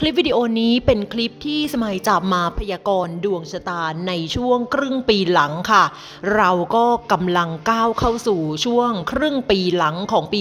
คลิปวิดีโอนี้เป็นคลิปที่สมัยจับมาพยากรณ์ดวงชะตาในช่วงครึ่งปีหลังค่ะ เราก็กำลังก้าวเข้าสู่ช่วงครึ่งปีหลังของปี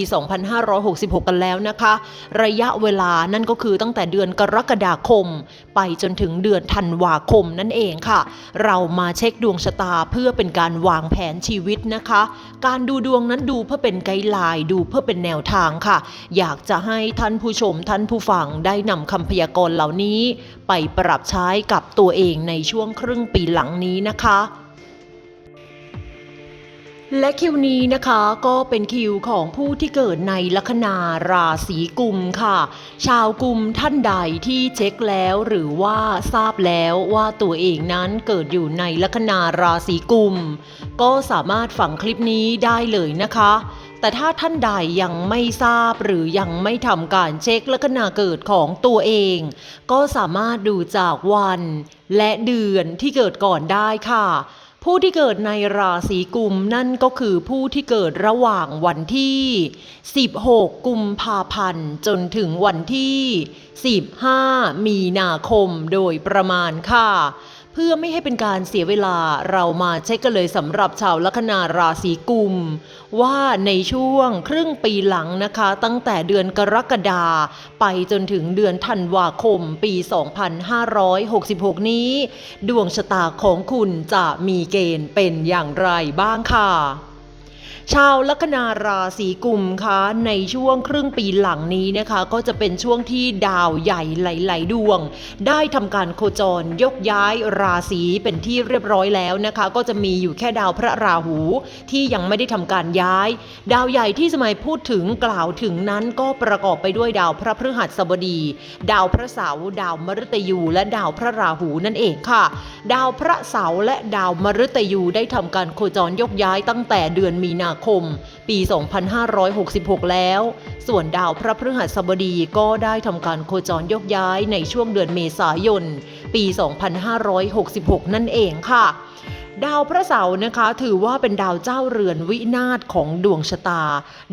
2566 กันแล้วนะคะ ระยะเวลานั่นก็คือตั้งแต่เดือนกรกฎาคม ไปจนถึงเดือนธันวาคมนั่นเองค่ะ เรามาเช็คดวงชะตาเพื่อเป็นการวางแผนชีวิตนะคะ การดูดวงนั้นดูเพื่อเป็นไกด์ไลน์ดูเพื่อเป็นแนวทางค่ะ อยากจะให้ท่านผู้ชมท่านผู้ฟังได้นำคำพยากรณ์เหล่านี้ ไปปรับใช้กับตัวเองในช่วงครึ่งปีหลังนี้นะคะและคิวนี้นะคะก็เป็นคิวของผู้ที่เกิดในลัคนาราศีกุมค่ะ ชาวกุมท่านใดที่เช็คแล้วหรือว่าทราบแล้วว่าตัวเองนั้นเกิดอยู่ในลัคนาราศีกุม ก็สามารถฟังคลิปนี้ได้เลยนะคะ แต่ถ้าท่านใดยังไม่ทราบหรือยังไม่ทำการเช็คลัคนาเกิดของตัวเอง ก็สามารถดูจากวัน และเดือนที่เกิดก่อนได้ค่ะผู้ที่เกิดในราศีกุมนั่นก็คือผู้ที่เกิดระหว่างวันที่ 16 กุมภาพันธ์ จนถึงวันที่ 15 มีนาคมโดยประมาณค่ะ เพื่อไม่ให้เป็นการเสียเวลาเรามาเช็คกันเลยสำหรับชาวลัคนาราศีกุม ว่าในช่วงครึ่งปีหลังนะคะ ตั้งแต่เดือนกรกฎาไปจนถึงเดือนธันวาคมปี 2566 นี้ ดวงชะตาของคุณจะมีเกณฑ์เป็นอย่างไรบ้างค่ะ ชาวลัคนาราศีกุมคะในช่วงครึ่งปีหลังนี้นะคะ ก็จะเป็นช่วงที่ดาวใหญ่หลาย ๆ ดวง ได้ทำการโคจรยกย้ายราศีเป็นที่เรียบร้อยแล้วนะคะ ก็จะมีอยู่แค่ดาวพระราหูที่ยังไม่ได้ทำการย้าย ดาวใหญ่ที่สมัยพูดถึงกล่าวถึงนั้นก็ประกอบไปด้วยดาวพระพฤหัสบดี ดาวพระเสาร์ดาวมฤตยู และดาวพระราหูนั่นเองค่ะ ดาวพระเสาร์และดาวมฤตยูได้ทำการโคจรยกย้ายตั้งแต่เดือนมีนาคม ปี 2566 แล้ว ส่วนดาวพระพฤหัสบดีก็ได้ทำการโคจรยกย้ายในช่วงเดือนเมษายน ปี 2566 นั่นเองค่ะ ดาวพระเสาร์นะคะถือว่าเป็นดาวเจ้าเรือนวินาศของดวงชะตา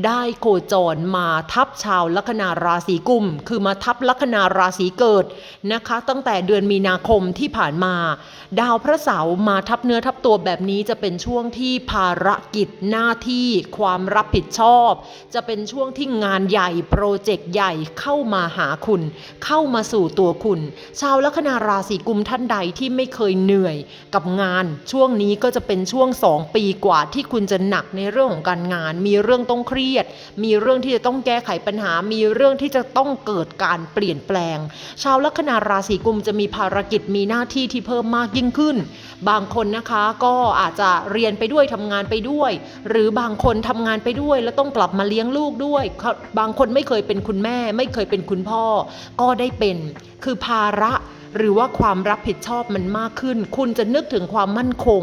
ได้โคจรมาทับชาวลัคนาราศีกุม คือมาทับลัคนาราศีเกิดนะคะ ตั้งแต่เดือนมีนาคมที่ผ่านมา ดาวพระเสาร์มาทับเนื้อทับตัวแบบนี้จะเป็นช่วงที่ภารกิจหน้าที่ความรับผิดชอบ จะเป็นช่วงที่งานใหญ่โปรเจกต์ใหญ่เข้ามาหาคุณ เข้ามาสู่ตัวคุณ ชาวลัคนาราศีกุมท่านใดที่ไม่เคยเหนื่อยกับงานช่วงนี้ก็จะเป็นช่วง 2 ปีกว่าที่คุณจะหนักในเรื่องของการงาน มีเรื่องต้องเครียด มีเรื่องที่จะต้องแก้ไขปัญหา มีเรื่องที่จะต้องเกิดการเปลี่ยนแปลง ชาวลัคนาราศีกุมจะมีภารกิจมีหน้าที่ที่เพิ่มมากยิ่งขึ้น บางคนนะคะก็อาจจะเรียนไปด้วยทำงานไปด้วย หรือบางคนทำงานไปด้วย แล้วต้องกลับมาเลี้ยงลูกด้วยเขาบางคนไม่เคยเป็นคุณแม่ ไม่เคยเป็นคุณพ่อ ก็ได้เป็น คือภาระ หรือว่าความรับผิดชอบมันมากขึ้น คุณจะนึกถึงความมั่นคง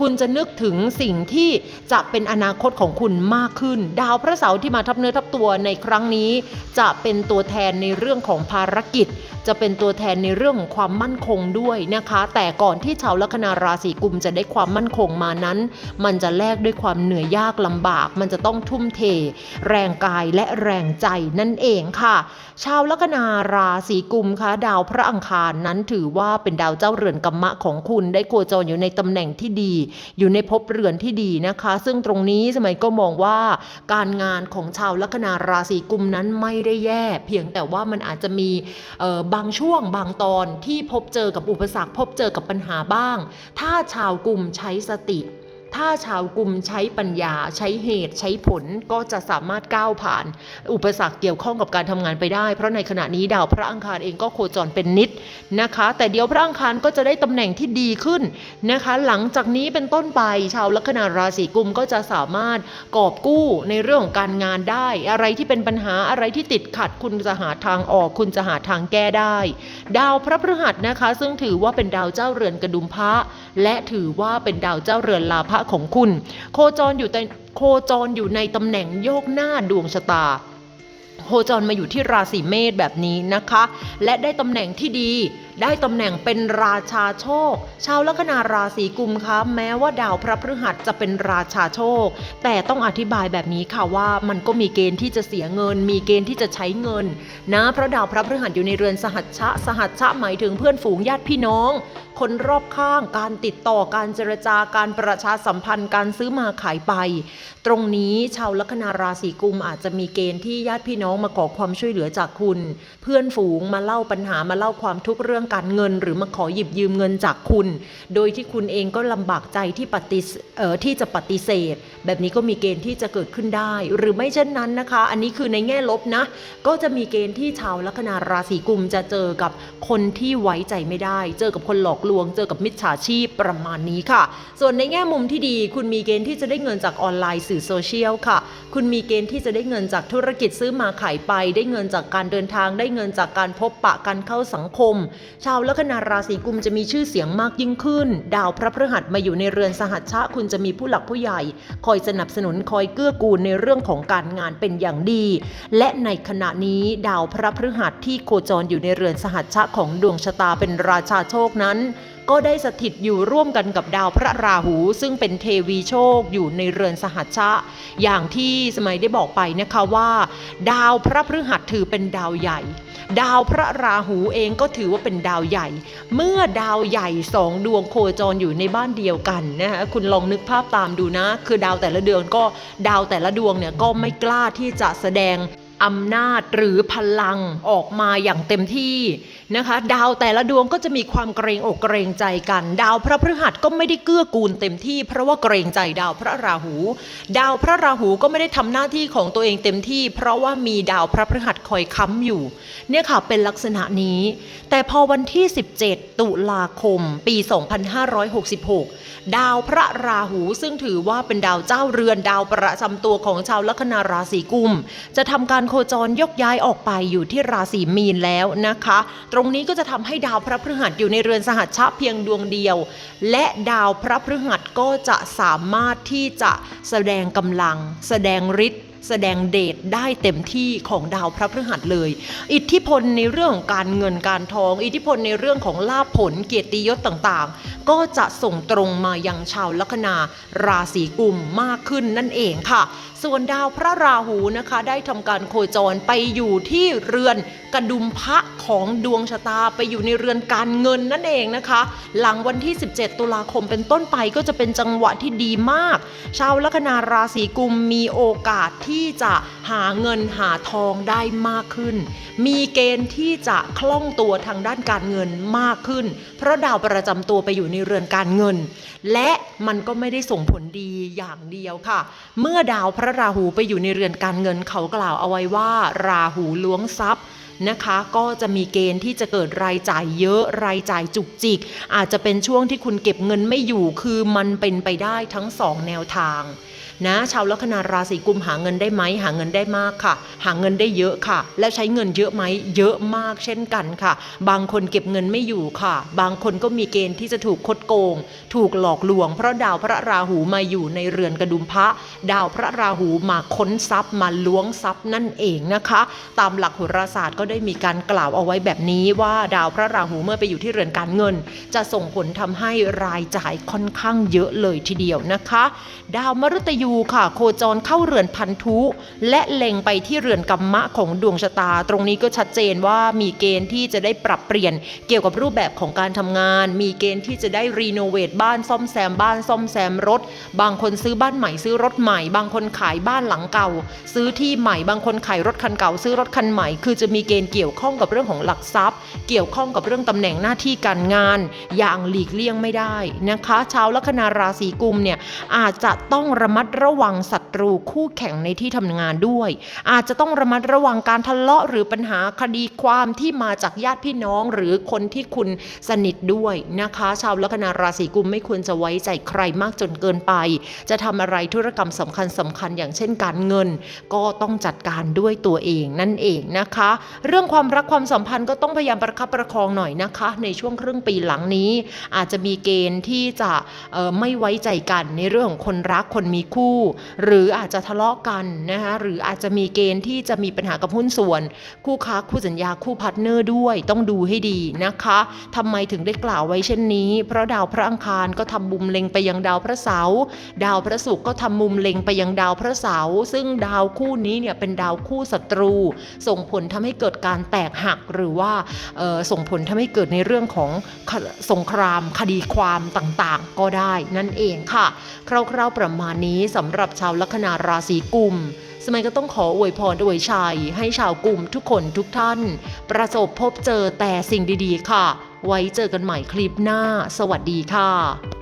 คุณจะนึกถึงสิ่งที่จะเป็นอนาคตของคุณมากขึ้น ดาวพระเสาร์ที่มาทับเนื้อทับตัวในครั้งนี้ จะเป็นตัวแทนในเรื่องของภารกิจ จะเป็นตัวแทนในเรื่องของความมั่นคงด้วยนะคะ แต่ก่อนที่ชาวลัคนาราศีกุมจะได้ความมั่นคงมานั้น มันจะแลกด้วยความเหนื่อยยากลำบาก มันจะต้องทุ่มเท แรงกายและแรงใจนั่นเองค่ะ ชาวลัคนาราศีกุมคะดาวพระอังคารนั้นถือว่าเป็นดาวเจ้าเรือนกัมมะของคุณได้โคจรอยู่ในตำแหน่งที่ดี อยู่ในภพเรือนที่ดีนะคะ ซึ่งตรงนี้สมัยก็มองว่า การงานของชาวลัคนาราศีกุมนั้นไม่ได้แย่ เพียงแต่ว่ามันอาจจะมีเอ่อบางช่วงบางตอนที่พบเจอกับอุปสรรค พบเจอกับปัญหาบ้าง ถ้าชาวกุมใช้สติ ถ้าชาวกลุ่มใช้ปัญญาใช้เหตุใช้ผลก็จะสามารถก้าวผ่าน อุปสรรคเกี่ยวข้องกับการทำงานไปได้ เพราะในขณะนี้ดาวพระอังคารเองก็โคจรเป็นนิดนะคะ แต่เดี๋ยวพระอังคารก็จะได้ตำแหน่งที่ดีขึ้นนะคะ หลังจากนี้เป็นต้นไป ชาวลัคนาราศีกุมก็จะสามารถกอบกู้ในเรื่องของการงานได้ อะไรที่เป็นปัญหาอะไรที่ติดขัดคุณจะหาทางออกคุณจะหาทางแก้ได้ ดาวพระพฤหัสนะคะ ซึ่งถือว่าเป็นดาวเจ้าเรือนกระดุมพระและถือว่าเป็นดาวเจ้าเรือนลาภะของคุณ โคจรอยู่แต่โคจรอยู่ในตำแหน่งโยกหน้าดวงชะตาโคจรมาอยู่ที่ราศีเมษแบบนี้นะคะ และได้ตำแหน่งที่ดี ได้ตำแหน่งเป็นราชาโชค ชาวลัคนาราศีกุมคะแม้ว่าดาวพระพฤหัสจะเป็นราชาโชค แต่ต้องอธิบายแบบนี้ค่ะว่ามันก็มีเกณฑ์ที่จะเสียเงิน มีเกณฑ์ที่จะใช้เงิน นะเพราะดาวพระพฤหัสอยู่ในเรือนสหัชชะ สหัชชะหมายถึงเพื่อนฝูงญาติพี่น้อง คนรอบข้างการติดต่อการเจรจาการประชาสัมพันธ์การซื้อมาขายไป ตรงนี้ชาวลัคนาราศีกุมอาจจะมีเกณฑ์ที่ญาติพี่น้องมาขอความช่วยเหลือจากคุณ เพื่อนฝูงมาเล่าปัญหามาเล่าความทุกข์เรื่องการเงิน หรือมาขอหยิบยืมเงินจากคุณ โดยที่คุณเองก็ลำบากใจที่ปฏิเอ่อที่จะปฏิเสธ แบบนี้ก็มีเกณฑ์ที่จะเกิดขึ้นได้ หรือไม่เช่นนั้นนะคะ อันนี้คือในแง่ลบนะ ก็จะมีเกณฑ์ที่ชาวลัคนาราศีกุมจะเจอกับคนที่ไว้ใจไม่ได้ เจอกับคนหลอกลวง เจอกับมิจฉาชีพประมาณนี้ค่ะ ส่วนในแง่มุมที่ดี คุณมีเกณฑ์ที่จะได้เงินจากออนไลน์สื่อโซเชียลค่ะ คุณมีเกณฑ์ที่จะได้เงินจากธุรกิจซื้อมาขายไป ได้เงินจากการเดินทาง ได้เงินจากการพบปะกันเข้าสังคมชาวลัคนาราศีกุมจะมีชื่อเสียงมากยิ่งขึ้น ดาวพระพฤหัสมาอยู่ในเรือนสหัชชะคุณจะมีผู้หลักผู้ใหญ่ คอยสนับสนุนคอยเกื้อกูลในเรื่องของการงานเป็นอย่างดี และในขณะนี้ดาวพระพฤหัสที่โคจรอยู่ในเรือนสหัชชะของดวงชะตาเป็นราชาโชคนั้น ก็ได้สถิตอยู่ร่วมกันกับดาวพระราหู ซึ่งเป็นเทวีโชคอยู่ในเรือนสหัชชะ อย่างที่สมัยได้บอกไปนะคะว่า ดาวพระพฤหัสถือเป็นดาวใหญ่ ดาวพระราหูเองก็ถือว่าเป็นดาวใหญ่ เมื่อดาวใหญ่สองดวงโคจรอยู่ในบ้านเดียวกันนะคะคุณลองนึกภาพตามดูนะ คือดาวแต่ละเดือนก็ดาวแต่ละดวงเนี่ยก็ไม่กล้าที่จะแสดงอำนาจหรือพลังออกมาอย่างเต็มที่ นะคะ ดาวแต่ละดวงก็จะมีความเกรงอกเกรงใจกัน ดาวพระพฤหัสก็ไม่ได้เกื้อกูลเต็มที่ เพราะว่าเกรงใจดาวพระราหู ดาวพระราหูก็ไม่ได้ทำหน้าที่ของตัวเองเต็มที่ เพราะว่ามีดาวพระพฤหัสคอยค้ำอยู่ เนี่ยค่ะเป็นลักษณะนี้ แต่พอวันที่ 17 ตุลาคม ปี 2566 ดาวพระราหูซึ่งถือว่าเป็นดาวเจ้าเรือนดาวประจำตัวของชาวลัคนาราศีกุม จะทำการโคจรยกย้ายออกไปอยู่ที่ราศีมีนแล้วนะคะตรงนี้ก็จะทำให้ดาวพระพฤหัสอยู่ในเรือนสหัชชะเพียงดวงเดียว และดาวพระพฤหัสก็จะสามารถที่จะแสดงกำลัง แสดงฤทธิ์แสดงเดชได้เต็มที่ของดาวพระพฤหัสเลย อิทธิพลในเรื่องของการเงินการทอง อิทธิพลในเรื่องของลาภผลเกียรติยศต่างๆ ก็จะส่งตรงมายังชาวลัคนาราศีกุมมากขึ้นนั่นเองค่ะส่วนดาวพระราหูนะคะได้ทำการโคจรไปอยู่ที่เรือนกระดุมพระของดวงชะตาไปอยู่ในเรือนการเงินนั่นเองนะคะ หลังวันที่ 17 ตุลาคมเป็นต้นไปก็จะเป็นจังหวะที่ดีมาก ชาวลัคนาราศีกุมมีโอกาสที่จะหาเงินหาทองได้มากขึ้น มีเกณฑ์ที่จะคล่องตัวทางด้านการเงินมากขึ้น เพราะดาวประจำตัวไปอยู่ในเรือนการเงิน และมันก็ไม่ได้ส่งผลดีอย่างเดียวค่ะ เมื่อดาวพระราหูไปอยู่ในเรือนการเงินเขากล่าวเอาไว้ว่า ราหูล้วงทรัพย์นะคะ ก็จะมีเกณฑ์ที่จะเกิดรายจ่ายเยอะรายจ่ายจุกจิก อาจจะเป็นช่วงที่คุณเก็บเงินไม่อยู่คือมันเป็นไปได้ทั้งสองแนวทาง นะ ชาวลัคนาราศีกุมหาเงินได้ไหมหาเงินได้มากค่ะ หาเงินได้เยอะค่ะ แล้วใช้เงินเยอะไหมเยอะมากเช่นกันค่ะ บางคนเก็บเงินไม่อยู่ค่ะ บางคนก็มีเกณฑ์ที่จะถูกคดโกง ถูกหลอกลวง เพราะดาวพระราหูมาอยู่ในเรือนกระดุมพระ ดาวพระราหูมาค้นทรัพย์มาล้วงทรัพย์นั่นเองนะคะ ตามหลักโหราศาสตร์ก็ได้มีการกล่าวเอาไว้แบบนี้ว่าดาวพระราหูเมื่อไปอยู่ที่เรือนการเงิน จะส่งผลทำให้รายจ่ายค่อนข้างเยอะเลยทีเดียวนะคะ ดาวมฤตยููค่ะ โคจรเข้าเรือนพันธุ และเล็งไปที่เรือนกรรมะของดวงชะตา ตรงนี้ก็ชัดเจนว่ามีเกณฑ์ที่จะได้ปรับเปลี่ยนเกี่ยวกับรูปแบบของการทำงาน มีเกณฑ์ที่จะได้รีโนเวทบ้านซ่อมแซมบ้านซ่อมแซมรถ บางคนซื้อบ้านใหม่ซื้อรถใหม่ บางคนขายบ้านหลังเก่า ซื้อที่ใหม่บางคนขายรถคันเก่าซื้อรถคันใหม่ คือจะมีเกณฑ์เกี่ยวข้องกับเรื่องของหลักทรัพย์ เกี่ยวข้องกับเรื่องตำแหน่งหน้าที่การงาน อย่างหลีกเลี่ยงไม่ได้นะคะ ชาวลัคนาราศีกุมเนี่ยอาจจะต้องระมัดระวังศัตรูคู่แข่งในที่ทำงานด้วย อาจจะต้องระมัดระวังการทะเลาะหรือปัญหาคดีความที่มาจากญาติพี่น้องหรือคนที่คุณสนิทด้วยนะคะ ชาวลัคนาราศีกุมไม่ควรจะไว้ใจใครมากจนเกินไป จะทำอะไรธุรกรรมสำคัญสำคัญอย่างเช่นการเงิน ก็ต้องจัดการด้วยตัวเองนั่นเองนะคะ เรื่องความรักความสัมพันธ์ก็ต้องพยายามประคับประคองหน่อยนะคะ ในช่วงครึ่งปีหลังนี้ อาจจะมีเกณฑ์ที่จะไม่ไว้ใจกันในเรื่องของคนรักคนมีคู่คู่ หรืออาจจะทะเลาะกันนะคะหรืออาจจะมีเกณฑ์ที่จะมีปัญหากับหุ้นส่วน คู่ค้าคู่สัญญาคู่พาร์ทเนอร์ด้วย ต้องดูให้ดีนะคะทำไมถึงได้กล่าวไว้เช่นนี้ เพราะดาวพระอังคารก็ทำมุมเล็งไปยังดาวพระเสาร์ดาวพระศุกร์ก็ทำมุมเล็งไปยังดาวพระเสาร์ซึ่งดาวคู่นี้เนี่ยเป็นดาวคู่ศัตรู ส่งผลทำให้เกิดการแตกหักหรือว่าส่งผลทำให้เกิดในเรื่องของสงครามคดีความต่างๆ ก็ได้นั่นเองค่ะ คร่าวๆประมาณนี้สำหรับชาวลัคนาราศีกุม สมัยก็ต้องขออวยพรอวยชัย ให้ชาวกลุ่มทุกคนทุกท่าน ประสบพบเจอแต่สิ่งดีๆ ค่ะ ไว้เจอกันใหม่คลิปหน้า สวัสดีค่ะ